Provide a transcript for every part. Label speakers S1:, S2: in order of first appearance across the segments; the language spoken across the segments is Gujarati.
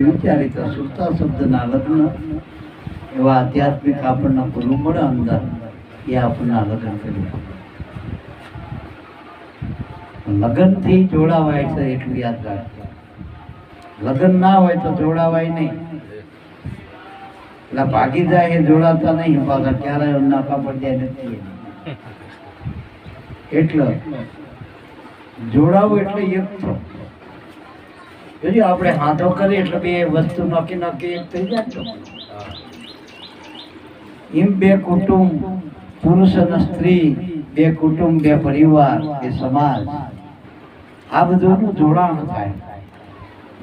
S1: વિચારી તો સુરતા શબ્દના લગ્ન, એવા આધ્યાત્મિક આપણને ભૂલું મળે અંદર, એ આપણને લગ્ન કરી લગ્નથી જોડાવાય છે એટલું યાદ રાખજો. લગ્ન ના હોય તો જોડાવાય નહીં. એટલે ભાગી જાય એ જોડાતા નહીં, પાછા ક્યારે નાકા પડી જાય નથી. એટલે જોડાવું એટલે એક જોજો આપણે હાથો કરીએ એટલે બે વસ્તુ નક્કી નક્કી એક થઈ જાય એમ બે કુટુંબ, પુરુષ અને સ્ત્રી, બે કુટુંબ, બે પરિવાર બે સમાજ. આ બધુંનું જોડાણ થાય.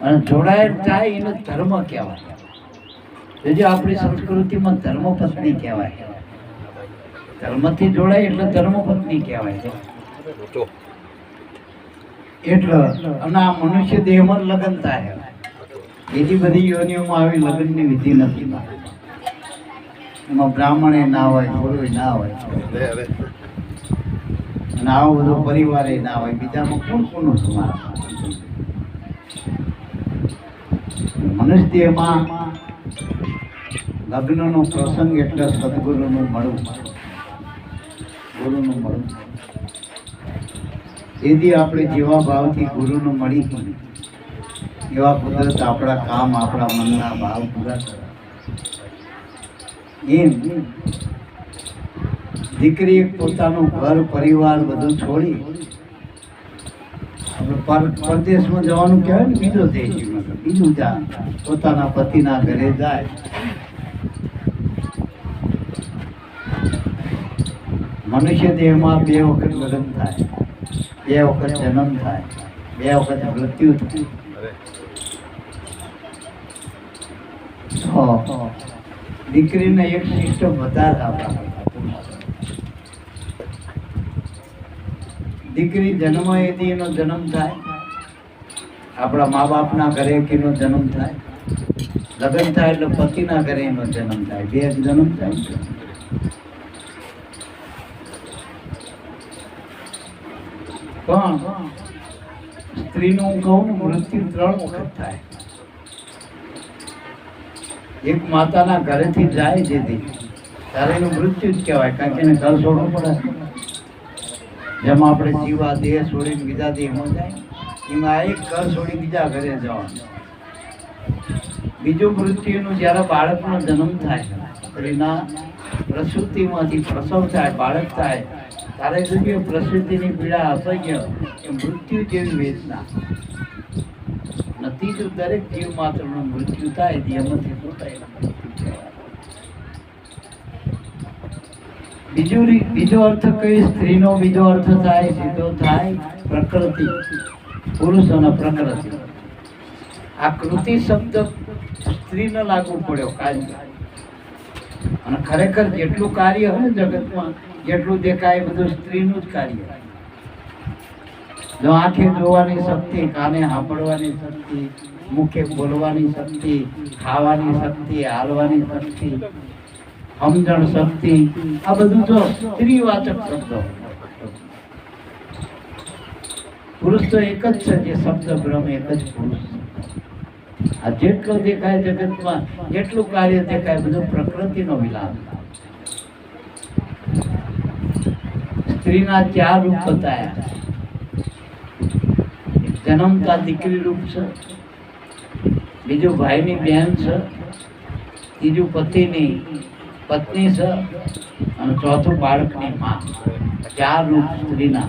S1: અને જોડાય થાય એને ધર્મ કહેવાય. જોજો આપણી સંસ્કૃતિમાં ધર્મ પત્ની કહેવાય. ધર્મથી જોડાય એટલે ધર્મ પત્ની કહેવાય એટલે અને આ મનુષ્ય દેહમાં લગ્ન થાય. બીજી બધી યોનિઓમાં આવી લગ્નની વિધિ નથી એમાં બ્રાહ્મણે ના હોય થોડું ના હોય. અને આવો બધો પરિવારે ના હોય. બીજામાં કોણ કોનું સમાજ મનુષ્ય દેહમાં લગ્નનો પ્રસંગ એટલે સદગુરુનું મળવું. ગુરુનું મળવું. તેથી આપણે જેવા ભાવથી ગુરુને મળી હતી, એવા કુદરત આપણા કામ આપણા મનના ભાવ પૂરા કરે. એમ. દીકરી પોતાનું ઘર પરિવાર બધું છોડી પરદેશમાં જવાનું કહેવાય ને બીજો દેશ બીજું જા પોતાના પતિના ઘરે જાય. મનુષ્ય દેહમાં બે વખત લગ્ન થાય. બે વખત જન્મ થાય બે વખત મૃત્યુ થાય. દીકરીને એક સિસ્ટમ વધારે આપણા દીકરી જન્મ એથી એનો જન્મ થાય આપણા મા બાપના ઘરે એનો જન્મ થાય લગ્ન થાય એટલે પતિના ઘરે એનો જન્મ થાય બે જન્મ થાય. પણ સ્ત્રીનું હું કહું ને, મૃત્યુ ત્રણ વખત થાય. એક માતાના ઘરેથી જાય જેથી ત્યારે એનું મૃત્યુ જ કહેવાય, કારણ કે એને ઘર છોડવું પડે. જેમ આપણે જીવા, દેહ છોડીને બીજા દેહમાં જાય, એમાં એક ઘર છોડી બીજા ઘરે જવાનું. બીજું મૃત્યુનું જ્યારે બાળકનો જન્મ થાય સ્ત્રીના પ્રસૂતિમાંથી પ્રસવ થાય, બાળક થાય તારે જોઈએ પ્રસિદ્ધિની પીડા અસહ્ય એ મૃત્યુ જેવી વેદના. નથી જો દરેક જીવ માત્રનું મૃત્યુ થાય મૃત્યુ કહેવાય. બીજું બીજો અર્થ કઈ? સ્ત્રીનો બીજો અર્થ થાય સીધો થાય પ્રકૃતિ. પુરુષ અને પ્રકૃતિ. આ કૃતિ શબ્દ સ્ત્રીને લાગુ પડ્યો કાર્ય અને ખરેખર જેટલું કાર્ય હોય જગતમાં, જેટલું દેખાય બધું સ્ત્રીનું જ કાર્ય જો આંખે જોવાની શક્તિ, કાને સાંભળવાની શક્તિ, મુખે બોલવાની શક્તિ, ખાવાની શક્તિ, હાલવાની શક્તિ, સમજણ શક્તિ, આ બધું જો સ્ત્રીવાચક શબ્દો પુરુષ તો એક જ છે, જે શબ્દ ભ્રમ એક જ પુરુષ. આ જેટલો દેખાય જગતમાં, જેટલું કાર્ય દેખાય, બધું પ્રકૃતિનો વિલાસ સ્ત્રીના ચાર રૂપ બતાયા. જન્મતા દીકરી રૂપ છે. બીજું ભાઈની બહેન છે. ત્રીજું પતિની પત્ની છે. અને ચોથું બાળકની માં. ચાર રૂપ સ્ત્રીના.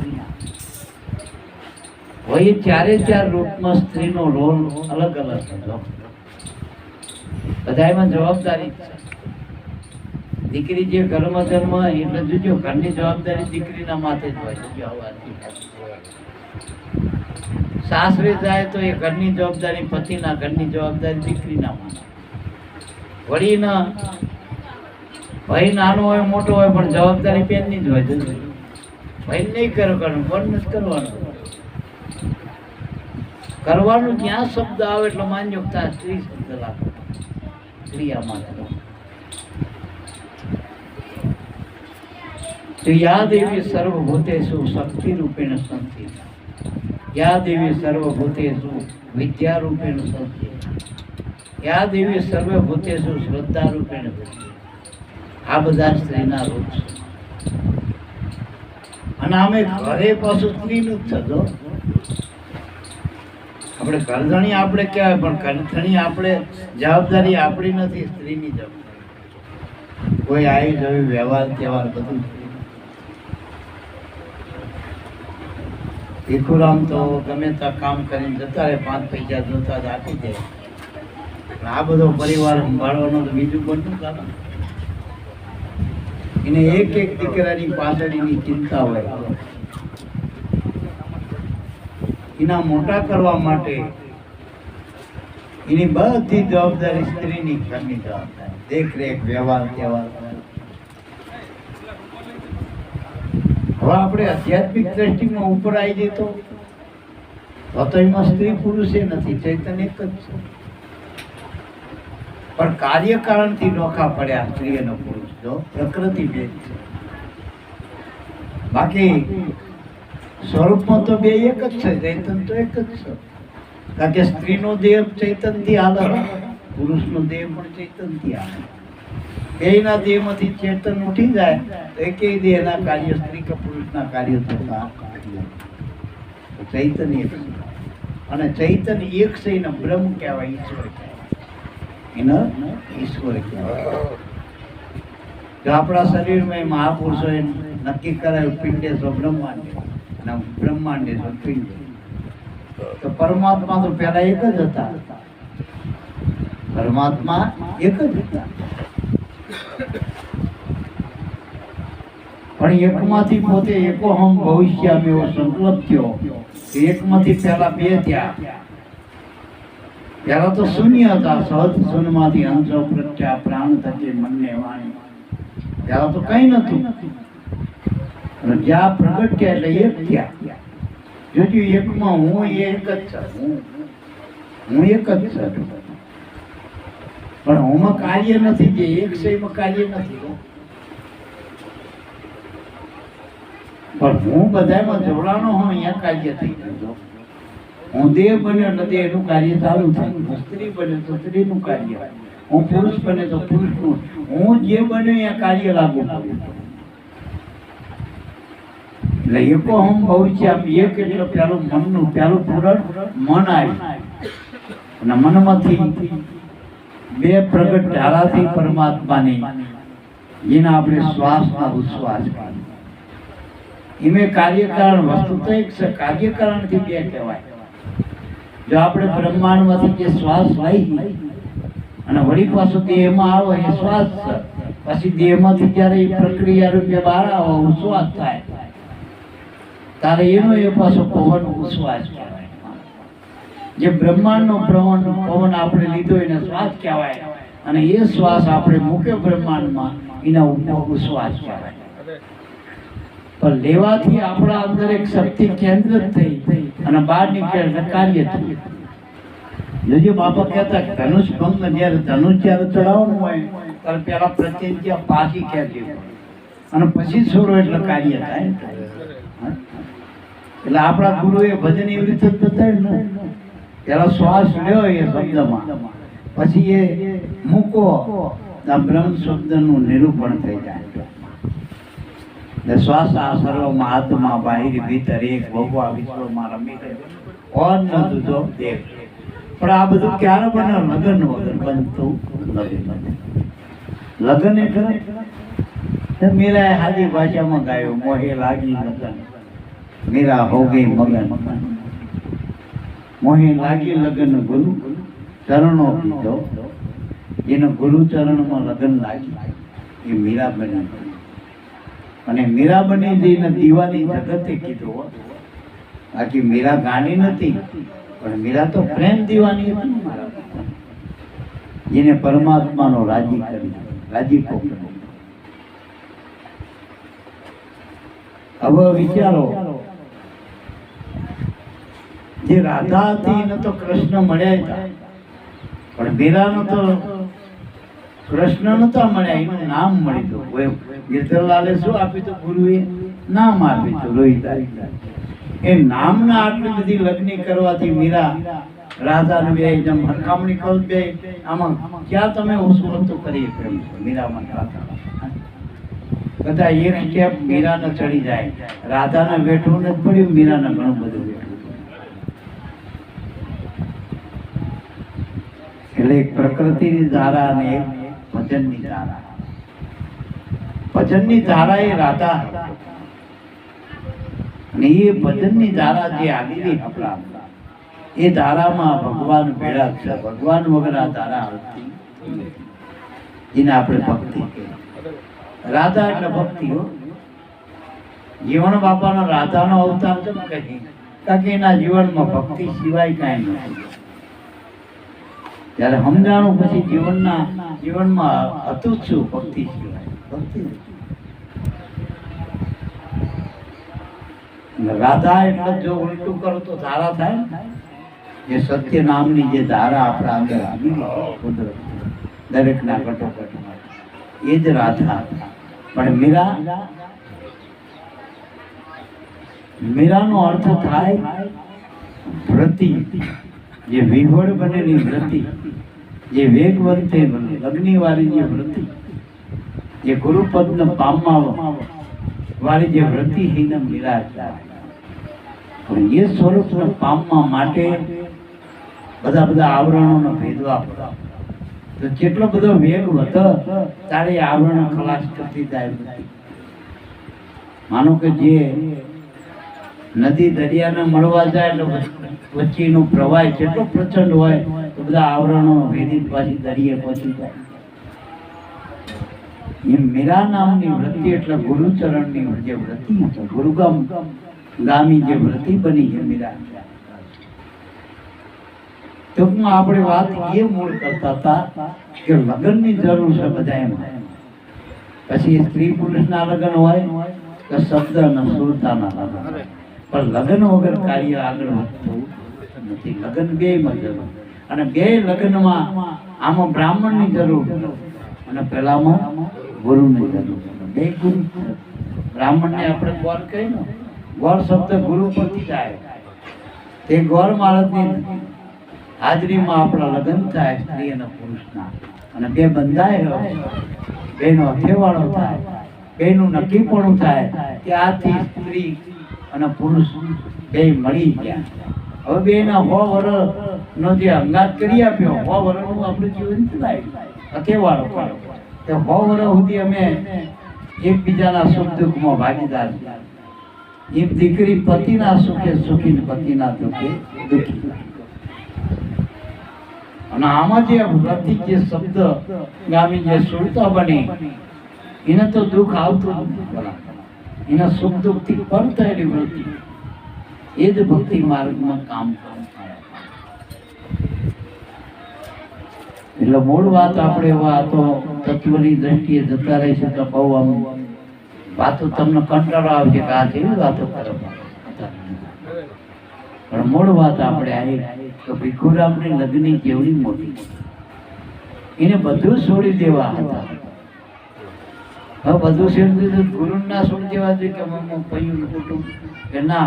S1: હોય ચારે ચાર રૂપમાં સ્ત્રીનો રોલ અલગ અલગ છે બધામાં જવાબદારી દીકરી જે ઘરમાં જન્મ એટલે જોજો ઘરની જવાબદારી દીકરીના માથે જ હોય. સાસરે જાય તો એ ઘરની જવાબદારી પતિના, ઘરની જવાબદારી દીકરીના માથે વળી ના ભાઈ નાનો હોય, મોટો હોય, પણ જવાબદારી બેનની જ હોય. ભાઈ નહીં કરવાનું પણ નથી કરવાનું કરવાનું ક્યાં શબ્દ આવે એટલે માનજો સ્ત્રી શબ્દ લાગે. ક્રિયામાં તો યા દેવી શક્તિ રૂપેણ સંતિ. યા દેવી સર્વભૂતેષુ વિદ્યા રૂપેણ સંતિ. યા દેવી સર્વે શ્રદ્ધા રૂપેણ આ બધા સ્ત્રીના રૂપ છે. અને આમે ઘરે પાછું સ્ત્રીનું જ થતો આપણે કરધણી આપણે કહેવાય, પણ કરધણી આપણે જવાબદારી આપણી નથી, સ્ત્રીની જવાબદારી. કોઈ આવી જવી વ્યવહાર, તહેવાર બધું. ભીખુરામ તો ગમે ત્યાં કામ કરીને જતા રહે, પાંચ પૈસા જોતા જ આપી દે. આ બધો પરિવાર સંભાળવાનો તો બીજું કોનું કામ એને એક એક દીકરાની પાછળની ચિંતા હોય. એના મોટા કરવા માટે એની બધી જવાબદારી સ્ત્રીની ઘરની જવાબદારી. દેખરેખ, વ્યવહાર તહેવાર હવે આપણે આધ્યાત્મિક દ્રષ્ટિમાં ઉપર આવી જઈએ તો. તો તો એમાં સ્ત્રી પુરુષે નથી, ચૈતન્ય એક જ છે. પણ કાર્યકારણથી નોખા પડ્યા સ્ત્રી અને પુરુષ. જો પ્રકૃતિ છે. બાકી સ્વરૂપમાં તો બે એક જ છે, ચૈતન તો એક જ છે. કારણ કે સ્ત્રીનો દેહ ચૈતનથી હાલે પુરુષનો દેહ પણ ચૈતનથી હાલે બેયના દેહમાંથી ચેતન ઉઠી જાય, તો એકેય દેહના કાર્ય સ્ત્રી કે પુરુષના કાર્ય થતા ચૈતન એક. અને ચૈતન એક છે એને બ્રહ્મ કહેવાય, ઈશ્વર કહેવાય. એને ઈશ્વર કહેવાય. જો આપણા શરીરમાં મહાપુરુષોએ નક્કી કરાયું, પિંડે સો બ્રહ્માંડે. અને બ્રહ્માંડે સો પિંડે. તો પરમાત્મા તો પહેલા એક જ હતા. પરમાત્મા એક જ હતા. પણ એકમાંથી પોતે એકોહમ ભવિષ્યામ એવો સંકલ્પ થયો કે એકમાંથી પહેલા બે થયા. પહેલા તો શૂન્ય હતા, સહજ શૂન્યમાંથી અંશો પ્રત્યા પ્રાણ થકી મનને વાણી. પહેલા તો કઈ નતું અને જ્યાં પ્રગટ થયા એટલે એક થયા. જોજો એકમાં હું એક જ છું. હું એક જ છું. પણ હુંમાં કાર્ય નથી જે એક છે કાર્ય નથી. પણ હું બધામાં જોડાણો હું અહીંયા કાર્ય થઈ ગયો હું દેહ બન્યો એટલે દેહનું કાર્ય ચાલુ થાય. સ્ત્રી બન્યો તો સ્ત્રીનું કાર્ય. હું પુરુષ બને તો પુરુષનું હું જે બને એ કાર્ય લાગુ એટલે એકો હમ ભવિષ્ય આમ એક એટલે પેલું મનનું, પેલું પૂરણ મન આવ્યું અને મનમાંથી બે પ્રગટ ધારાથી પરમાત્માની. જેના આપણે શ્વાસમાં કહીએ. એમે કાર્યકારણ વસ્તુ તો એક છે, કાર્યકારણથી બે કહેવાય. જો આપણે બ્રહ્માંડમાંથી જે શ્વાસ લઈ અને વળી પાછો દેહમાં આવો એ શ્વાસ પછી દેહમાંથી જ્યારે એ પ્રક્રિયા રૂપે બહાર આવો ઉશ્વાસ થાય. તારે એનો એ પાછો પવન ઉશ્વાસ જે બ્રહ્માંડનો પ્રવણ, પવન આપણે લીધો એને શ્વાસ કહેવાય. અને એ શ્વાસ આપણે મૂક્યો બ્રહ્માંડમાં, એના ઉપર ઉશ્વાસ કહેવાય. પણ લેવાથી આપણા અંદર એક શક્તિ કેન્દ્રિત થઈ. અને બહાર નીકળે કાર્ય થયું જોજો બાપા કહેતા ધનુષ ભંગ જ્યારે ધનુષ જ્યારે ચડાવવાનું હોય, ત્યારે પેલા પ્રત્યે પાછી ખેંચી અને પછી છોડો એટલે કાર્ય થાય. એટલે આપણા ગુરુએ ભજન એવી રીતે બતાવ્યું ને પેલા શ્વાસ લ્યો એ શબ્દમાં. પછી એ મૂકો, આ બ્રહ્મ શબ્દનું નિરૂપણ થઈ જાય. એટલે શ્વાસ આ સર્વ આત્મા બાહિર ભીતર એક ભગવા વિશ્વમાં રમી ઓર ન દૂધો? દેવ પણ આ બધું ક્યારે બને? લગ્ન વગર બનતું નથી. લગ્ન એટલે મીરાએ હાદી ભાષામાં ગાયું, મોહે લાગી લગ્ન, મીરા હો ગઈ મગન. મોહે લાગી લગ્ન ગુરુ ચરણો પીધો. એનો ગુરુ ચરણમાં લગ્ન લાગી એ મીરા બની અને મીરા બની જઈને દીવાની જગતે કીધું. બાકી મીરા ગાની નથી. પણ મીરા તો પ્રેમ દીવાની હતી મારા. જેને પરમાત્માનો રાજી કરી રાજી હવે વિચારો, જે રાધા હતી એને તો કૃષ્ણ મળ્યા હતા, પણ મીરાનો તો કૃષ્ણ નતા મળ્યા, એનું નામ મળી ગયું. ગીરધરલાલે શું આપ્યું તો ગુરુએ? નામ આપે છે રોહિતા એ નામના આટલી બધી લગ્ન કરવાથી મીરા રાધાને બે જેમ હરખામણી કરો બે આમાં ક્યાં તમે ઉસવતું કરી પ્રેમ છો મીરામાં બધા એક સ્ટેપ મીરાને ચડી જાય. રાધાને બેઠું નથી પડ્યું, મીરાને ઘણું બધું એટલે એક પ્રકૃતિની ધારા અને એક ભજનની ધારા. ભજનની ધારા એ રાધા અને એ ભજનની ધારા જે આવેલી આપણા એ ધારામાં ભગવાન ભેળા છે. ભગવાન વગર આ ધારા આવતી એને આપણે ભક્તિ રાધા એટલે ભક્તિ હો. જીવન બાપાનો રાધાનો અવતાર કેમ કહી કારણ એના જીવનમાં ભક્તિ સિવાય કાંઈ નથી. જ્યારે સમજાણું પછી જીવનના જીવનમાં હતું જ શું ભક્તિ સિવાય. ભક્તિ નથી. અને રાધા એટલે જો ઉલટું કરો તો ધારા થાય જે સત્ય નામની જે ધારા આપણા અંદર આવી કુદરત દરેકના કટોકટમાં. એ જ રાધા. પણ મીરા, મીરાનો અર્થ થાય વ્રતિ. જે વિહવળ બનેલી વ્રતિ, જે વેગવંતે બને વાળી જે વ્રતિ, જે ગુરુપદને પામવા વાળી જે વ્રતિ નિરાશા પણ એ સ્વરૂપને પામવા માટે બધા બધા આવરણોનો ભેદવા પડે. તો જેટલો બધો વેગ વધે, તારે આવરણ ખલાસ કરતી જાય માનો કે જે નદી દરિયાને મળવા જાય એટલે વચ્ચેનો પ્રવાહ જેટલો પ્રચંડ હોય, તો બધા આવરણો ભેદી પાછી દરિયે પહોંચી જાય. એ નામની વૃત્તિ એટલે ગુરુચરણની જે વૃત્તિ છે, ગુરુગમ ગામી જે વૃત્તિ બની છે મીરા. ટૂંકમાં આપણે વાત એ મૂળ કરતા હતા કે લગ્નની જરૂર છે બધા એમાં પછી સ્ત્રી પુરુષના લગ્ન હોય કે શબ્દ અને સુરતાના લગ્ન પણ લગ્ન વગર કાર્ય આગળ વધતું નથી. લગ્ન બે જરૂર. અને બે લગ્નમાં આમાં બ્રાહ્મણની જરૂર. અને પેલામાં આપણે ગોર કહી ને ગોર શબ્દ ગુરુ પરથી જાય તે ગોર મહારાજની હાજરીમાં આપણા લગ્ન થાય સ્ત્રી અને પુરુષના. અને બે બંધાય બેનો અઠેવાળો થાય. બેનું પણ થાય ત્યાંથી સ્ત્રી અને પુરુષ બે મળી ગયા. હવે બેના હો વરનો જે અંગાત કરી આપ્યો સો વર્ષનું આપણું જીવન ચલાવ્યું. અઠેવાળો તે સો વર્ષ અમે એકબીજાના સુખ દુઃખમાં ભાગીદાર. એ દીકરી પતિના સુખે સુખી પતિના દુઃખે દુઃખી. અને આમાં જે વ્રતિ જે શબ્દ ગામી જે સુરતા બની, એને તો દુઃખ આવતું નથી એના સુખ દુઃખથી પર થયેલી વૃત્તિ એ જ ભક્તિ માર્ગમાં કામ એટલે મૂળ વાત આપણે એવા તો તત્વની દ્રષ્ટિએ જતા રહેશે તો બહુ આમ, વાતો તમને કંટાળો આવશે કે આ કેવી વાતો કરો પણ મૂળ વાત આપણે આવી તો ભીખુરામની લગ્ન કેવડી મોટી એને બધું છોડી દેવા હતા. હવે બધું છોડી દીધું ગુરુ ના છોડી દેવા જોઈએ કે ના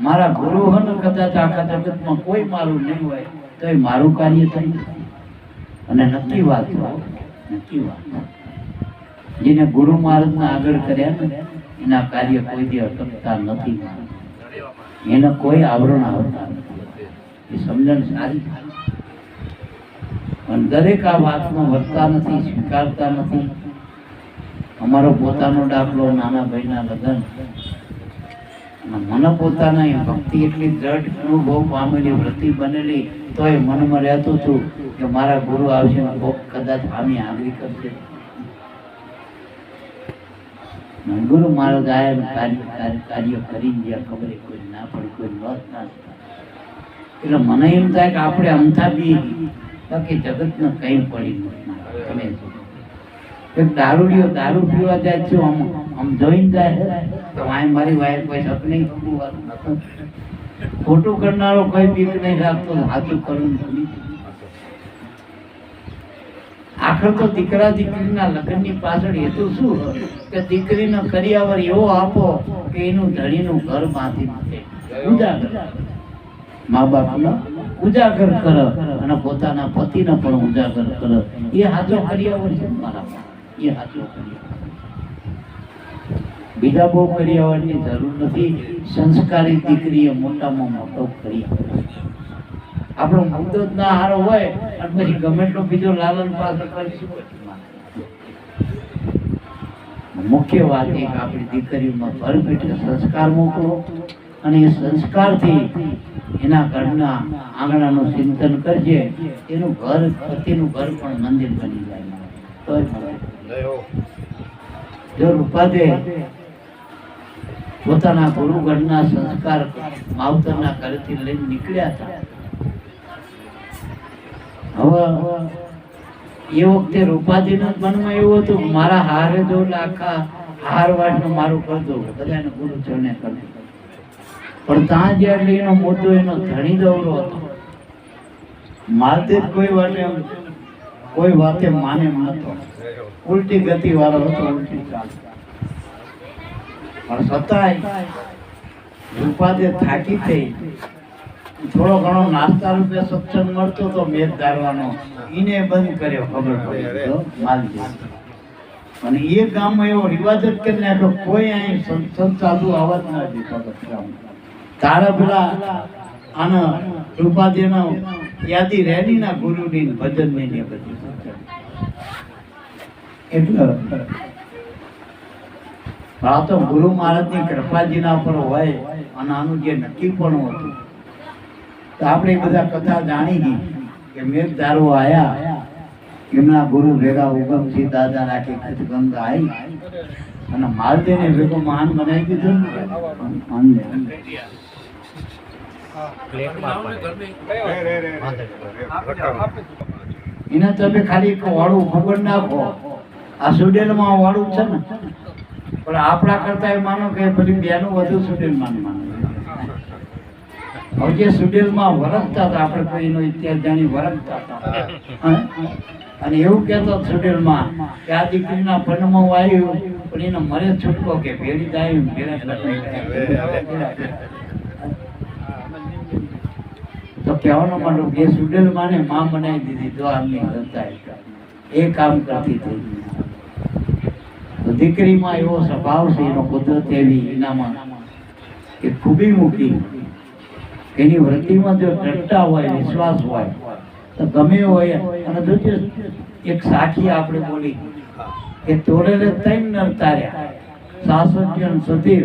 S1: મારા ગુરુ હોય કદાચ આખા જગતમાં કોઈ મારું નહીં હોય તો મારું કાર્ય થઈ. અને નક્કી વાત જેને ગુરુ મહારાજના આગળ કર્યા ને, એના કાર્ય કોઈ દી અટકતા નથી એને કોઈ આવરણ આવતા એ સમજણ સારી પણ દરેક આ વાતમાં વર્તા નથી, સ્વીકારતા નથી. અમારો પોતાનો દાખલો નાના ભાઈના લગ્ન મને પોતાના ભક્તિ એટલી દ્રઢ અનુભવ પામેલી, વૃત્તિ બનેલી તો એ મનમાં રહેતું હતું કે મારા ગુરુ આવશે કદાચ આમી આગળ કરશે ગુરુ મારો આયા ને કાર્ય કાર્ય કરી ગયા ખબર કોઈ ના પડે, કોઈ લોસ ના એટલે મને એમ થાય કે આપણે અમથા બી બાકી જગતને કંઈ પડી તમે? એક દારૂડીઓ દારૂ પીવા જાય છે, આમ આમ જોઈને જાય તો વાય મારી વાય કોઈ શક નહીં ખોટું. ખોટું કરનારો કોઈ બીક નહીં રાખતો સાચું કરવું. આખર તો દીકરા દીકરીના લગ્નની પાછળ હેતુ શું કે દીકરીનો કરિયાવર એવો આપો કે એનું ધણીનું ઘર બાંધી નાખે. ઉજાગર. મા બાપનો ઉજાગર કર અને પોતાના પતિને પણ ઉજાગર કર. એ હાજો કરિયાવર છે મારા એ હાજો કરિયાવર. બીજા બહુ કર્યાવરની જરૂર નથી. સંસ્કારી દીકરીએ મોટામાં મોટો કર્યા આપણો મુદ્દો જ ના હારો હોય, અને પછી ગમે એટલો બીજો લાલન પાસ કરીશું. મુખ્ય વાત એ કે આપણી દીકરીઓમાં ભરપેટે સંસ્કાર મોકલો અને એ સંસ્કારથી એના ઘરના આંગણાનું ચિંતન કરજે, એનું ઘર, પતિનું ઘર પણ મંદિર બની જાય. જો રૂપાદે પોતાના ગુરુગઢના સંસ્કાર માવતરના ઘરેથી લઈને નીકળ્યા હતા હવે એ વખતે રૂપાજીના મનમાં એવું હતું મારા હારે જો લાખા હાર વાટનું મારું કરજો બધાને ગુરુજોને ચરણે પણ ત્યાં જે એટલે એનો મોટો એનો ધણી દવરો હતો. માલદેવ કોઈ વાતે કોઈ વાતે માને માનતો ઉલટી ગતિ વાળો હતો, ઉલટી ચાલ પણ છતાંય રૂપાદે થાકી થઈ. થોડો ઘણો નાસ્તા રૂપે સત્સંગ મળતો તો મેદ ધારવાનો એને બંધ કર્યો ખબર પડી. માલજી અને એ ગામમાં એવો રિવાજ જ કરી નાખ્યો કોઈ અહીં સંત સાધુ આવત ના દીધો ગામમાં. તારા પેલા આના કૃપાજીના યાદી રેની ના ગુરુની ભજન મહિને બધી એટલે આ તો ગુરુ મહારાજની કૃપાજીના પર હોય અને આનું જે નક્કી પણ હતું. તો આપણે બધા કથા જાણી ગઈ કે મેઘધારો આયા, એમના ગુરુ ભેગા ઉગમથી દાદા રાખી ખત ગંગા આવી અને માલદેને ભેગો મહાન બનાવી દીધું એના તમે ખાલી એક વાળું ખબર નાખો. આ સુડેલમાં વાળું છે ને. પણ આપણા કરતા એ માનો કે પછી બેનું વધુ સુડેલ માન માનો. જે સુડેલમાં વરસતા હતા. આપણે કોઈનો ઇતિહાસ જાણી વરસતા હતા. અને એવું કહેતો સુડેલમાં કે આ દીકરીના પન્નમાં આવ્યું પણ એને મરે છૂટકો કે ભેડી દાયું તો કહેવાનો માંડો કે સુડેલમાં ને માં બનાવી દીધી દ્વારની આમની હૃદય એ કામ કરતી થઈ દીકરીમાં એવો સ્વભાવ છે એનો કુદરત એવી એનામાં કે ખૂબી મૂકી એની વૃત્તિમાં જો દ્રઢતા હોય, વિશ્વાસ હોય, તો ગમે હોય અને જોજે એક સાખી આપણે બોલી, કે તોડેલે તૈન નર તાર્યા. સાસઠ્યન સતીર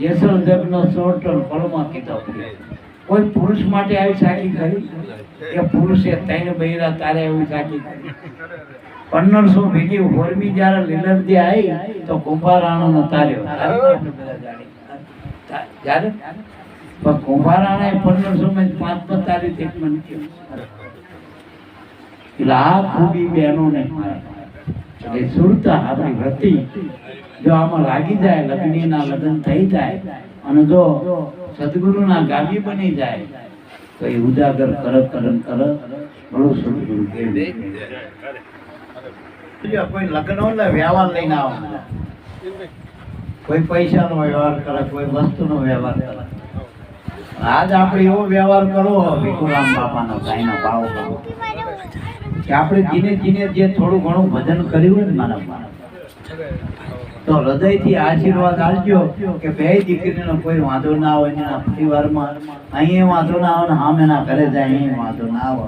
S1: જેસલ દેવનો સોટન ફળમાં કીધો કોઈ પુરુષ માટે આવી સાખી કરી કે પુરુષે તૈન બૈરા તારે એવી સાખી કરી પંદરસો ભેગી હોરમી જ્યારે લીલરજી આવી, તો કુંભારાણો નો તાર્યો. જ્યારે પણ કુંભારાણાએ પંદરસો માં પાંચ પાંચ એક મન એટલે આ ખૂબી બહેનોને એટલે સુરતા આપણી વૃત્તિ જો આમાં લાગી જાય, લગ્નીના લગ્ન થઈ જાય, અને જો સદગુરુના ગાદી બની જાય, તો એ ઉજાગર કર કરન કર બળો સદગુરુ કોઈ લગ્ન ને વ્યવહાર લઈને આવે કોઈ પૈસાનો વ્યવહાર કરે, કોઈ વસ્તુનો વ્યવહાર કરે. આજ આપણે એવો વ્યવહાર કરો ભીખુરામ બાપાનો, ગાયનો ભાવ કરો કે આપણે ધીમે ધીમે જે થોડું ઘણું ભજન કર્યું ને મારા મારા તો હૃદયથી આશીર્વાદ આપજો કે બે દીકરીનો કોઈ વાંધો ના હોય એના પરિવારમાં. અહીં વાંધો ના આવે ને સામે ના ઘરે જાય અહીં વાંધો ના આવે.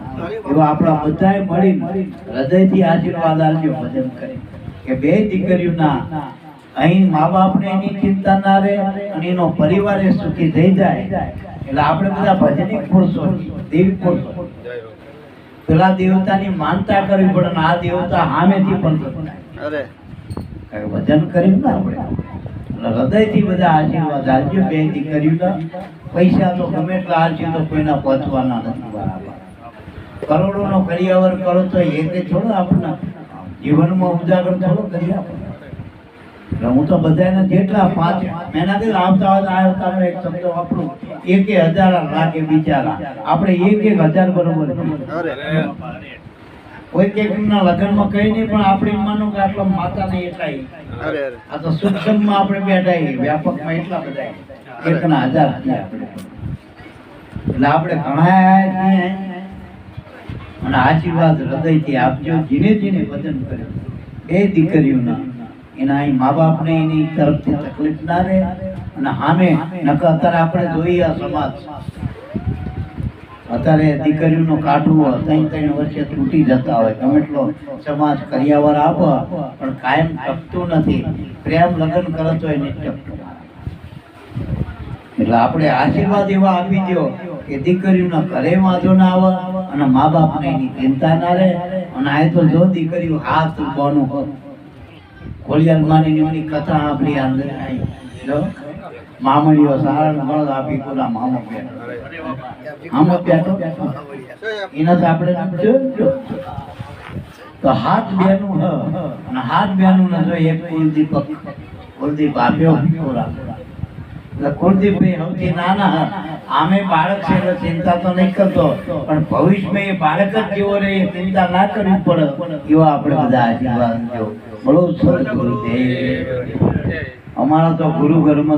S1: એવો આપણા બધાએ મળી હૃદયથી આશીર્વાદ આપજો, ભજન કરી કે બે દીકરીઓના અહીં મા બાપને એની ચિંતા ના રહે અને એનો પરિવાર એ સુખી થઈ જાય. એટલે આપણે બધા ભજનિક પુરુષો દેવી પુરુષો પેલા દેવતાની માનતા કરવી પડે અને આ દેવતા સામેથી પણ
S2: અરે.
S1: ભજન કર્યું ને આપણે. હૃદયથી બધા આશીર્વાદ આપજો બે દીકરીઓના પૈસા તો ગમે એટલા આપજો તો કોઈના પહોંચવાના નથી બરાબર. કરોડોનો કરિયાવર કરો તો એ છોડો આપણને. જીવનમાં ઉજાગર થોડો કરી આપો. એટલે હું તો બધાને જેટલા પાંચ મહિનાથી આવતા આવતા એક શબ્દ વાપરું. એક એક હજાર લાગે બિચારા. આપણે એક એક હજાર બરોબર કોઈ કે એમના લગ્નમાં કઈ નહીં પણ આપણે માનું કે આટલા માતા નહીં એટલા આ તો સત્સંગમાં આપણે બેઠા વ્યાપકમાં એટલા બધા. એકના હજાર એટલે આપણે ઘણા અને આશીર્વાદ હૃદયથી આપજો જીને જીને વચન કર્યું એ દીકરીઓના. એના મા બાપને એની તરફથી તકલીફ ના રહે અને સામે નકર અત્યારે આપણે જોઈએ સમાજ. અત્યારે દીકરીઓનો કાઢવું ત્રણ ત્રણ વર્ષે તૂટી જતા હોય. ગમે એટલો સમાજ કર્યાવર આપો, પણ કાયમ ટકતું નથી. પ્રેમ લગ્ન કરો તો એને ટકતું એટલે આપણે આશીર્વાદ એવા આપી દો કે દીકરીઓના ઘરે વાંધો ના આવે અને મા બાપને એની ચિંતા ના રહે. અને આ તો જો દીકરીઓ હાથ કોનું હોત ખોડિયાર માની એમની કથા આપણી અંદર આવી. સારણ મળદ આપી કોલા મામો હાથ બેનું હ, અને કુલદીપ ખોરાક એટલે કુલદીપભાઈ સૌથી નાના આમે બાળક છે, એટલે ચિંતા તો નહીં કરતો. પણ ભવિષ્યમાં એ બાળક જ જેવો રહે ચિંતા ના કરવી પડે. એવો આપણે બધા આશીર્વાદ બોલો સદગુરુદેવ અમારા તો ગુરુ ઘરમાં